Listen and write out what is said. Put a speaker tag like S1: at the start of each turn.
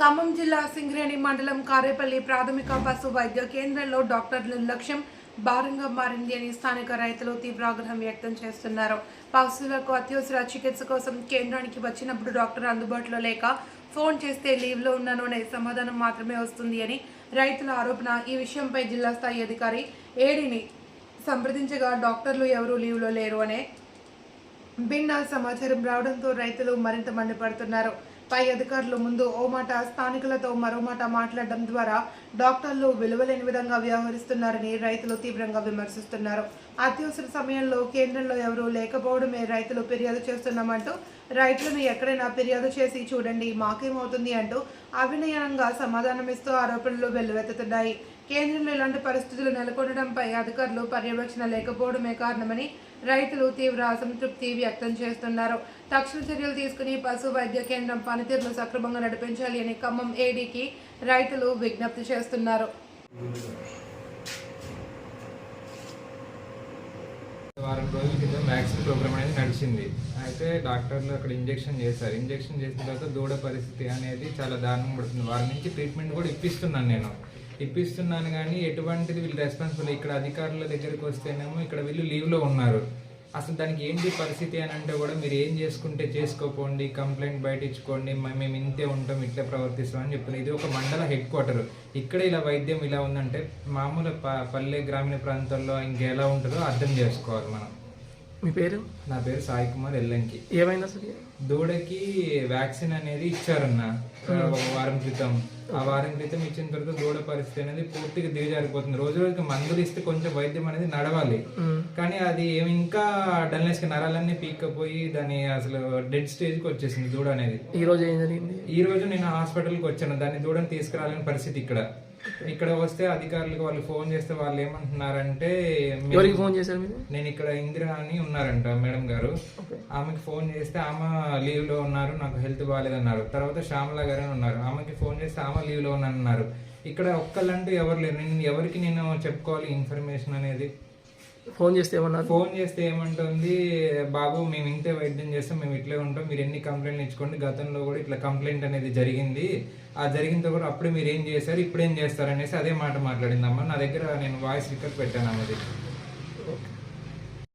S1: ఖమ్మం జిల్లా సింగరేణి మండలం కారేపల్లి ప్రాథమిక పశు వైద్య కేంద్రంలో డాక్టర్ నిర్లక్ష్యం భారంగా మారింది అని స్థానిక రైతులు తీవ్ర ఆగ్రహం వ్యక్తం చేస్తున్నారు. పశువులకు అత్యవసర చికిత్స కోసం కేంద్రానికి వచ్చినప్పుడు డాక్టర్ అందుబాటులో లేక ఫోన్ చేస్తే లీవ్లో ఉన్నాను అనే సమాధానం మాత్రమే వస్తుంది అని రైతుల ఆరోపణ. ఈ విషయంపై జిల్లా స్థాయి అధికారి ఏడిని సంప్రదించగా డాక్టర్లు ఎవరూ లీవ్లో లేరు అనే భిన్న సమాచారం రావడంతో రైతులు మరింత మండిపడుతున్నారు. పై అధికారులు ముందు ఓ మాట స్థానికులతో మరో మాట మాట్లాడడం ద్వారా డాక్టర్లు విలువలేని విధంగా వ్యవహరిస్తున్నారని రైతులు తీవ్రంగా విమర్శిస్తున్నారు. అత్యవసర సమయంలో కేంద్రంలో ఎవరూ లేకపోవడమే రైతులు ఫిర్యాదు చేస్తున్నామంటూ రైతులను ఎక్కడైనా ఫిర్యాదు చేసి చూడండి మాకేమవుతుంది అంటూ అవినయంగా సమాధానమిస్తూ ఆరోపణలు వెల్లువెత్తుతున్నాయి. కేంద్రంలో ఇలాంటి పరిస్థితులు నెలకొనడంపై అధికారులు పర్యవేక్షణ లేకపోవడమే కారణమని రైతులు తీవ్ర అసంతృప్తి వ్యక్తం చేస్తున్నారు. తక్షణ చర్యలు తీసుకుని పశు వైద్య కేంద్రం పనితీరును సక్రమంగా నడిపించాలి అని ఖమ్మం ఏడీకి రైతులు విజ్ఞప్తి చేస్తున్నారు.
S2: వారం రోజుల క్రితం వ్యాక్సిన్ ప్రోగ్రామ్ అనేది నడిచింది. అయితే డాక్టర్లు అక్కడ ఇంజెక్షన్ చేశారు. ఇంజెక్షన్ చేసిన తర్వాత దూడ పరిస్థితి అనేది చాలా దారుణం పడుతుంది. వారి నుంచి ట్రీట్మెంట్ కూడా ఇప్పిస్తున్నాను నేను. ఇప్పిస్తున్నాను కానీ ఎటువంటిది వీళ్ళు రెస్పాన్సిబుల్ ఇక్కడ అధికారుల దగ్గరికి వస్తేనేమో ఇక్కడ వీళ్ళు లీవ్లో ఉన్నారు. అసలు దానికి ఏంటి పరిస్థితి అని అంటే కూడా మీరు ఏం చేసుకుంటే చేసుకోపోండి కంప్లైంట్ బయట ఇచ్చుకోండి మ- మేము ఇంతే ఉంటాం ఇట్లా ప్రవర్తిస్తాం అని చెప్తున్నారు ఇది ఒక మండల హెడ్ క్వార్టర్ ఇక్కడ ఇలా వైద్యం ఇలా ఉందంటే మామూలు ప- పల్లె గ్రామీణ ప్రాంతాల్లో ఇంకెలా ఉంటుందో అర్థం చేసుకోవాలి మనం.
S3: మీ పేరు?
S2: నా పేరు సాయి కుమార్ ఎల్లంకి.
S3: ఏమైంది అసలు?
S2: దూడకి వ్యాక్సిన్ అనేది ఇచ్చారన్న ఒక వారం క్రితం. ఆ వారం క్రితం ఇచ్చిన తర్వాత దూడ పరిస్థితి అనేది పూర్తిగా దిగజారిపోతుంది. రోజు రోజుకి మందులు ఇస్తే కొంచెం వైద్యం అనేది నడవాలి. కానీ అది ఏమి ఇంకా డల్నెస్కి నరాలన్నీ పీక్కపోయి దాని అసలు డెడ్ స్టేజ్కి వచ్చేసింది దూడ అనేది.
S3: ఈ రోజు ఏం జరిగింది
S2: ఈ రోజు నేను హాస్పిటల్కి వచ్చాను. దాన్ని దూడని తీసుకురాలని పరిస్థితి ఇక్కడ. ఇక్కడ వస్తే అధికారులకు వాళ్ళు ఫోన్ చేస్తే వాళ్ళు ఏమంటున్నారంటే
S3: ఎవరికి ఫోన్ చేశారు మీరు?
S2: నేను ఇక్కడ ఇందిరా అని ఉన్నారంట మేడం గారు. ఆమెకి ఫోన్ చేస్తే ఆమె లీవ్లో ఉన్నారు నాకు హెల్త్ బాగాలేదన్నారు. తర్వాత శ్యామల గారు అని ఉన్నారు. ఆమెకి ఫోన్ చేస్తే ఆమె లీవ్లో ఉన్నానన్నారు ఇక్కడ ఒక్కళ్ళంటూ ఎవరు లేరు. నేను ఎవరికి నేను చెప్పుకోవాలి ఇన్ఫర్మేషన్ అనేది?
S3: ఫోన్ చేస్తే ఏమన్నారు?
S2: ఫోన్ చేస్తే ఏమంటుంది బాబు మేము ఇంతే వైద్యం చేస్తాం మేము ఇట్లే ఉంటాం మీరు ఎన్ని కంప్లైంట్లు ఇచ్చుకోండి గతంలో కూడా ఇట్లా కంప్లైంట్ అనేది జరిగింది. ఆ జరిగిన తర్వాత అప్పుడే మీరు ఏం చేశారు ఇప్పుడు ఏం చేస్తారు? అనేసి అదే మాట మాట్లాడిందమ్మా నా దగ్గర నేను వాయిస్ రికార్డ్ పెట్టాను అన్నది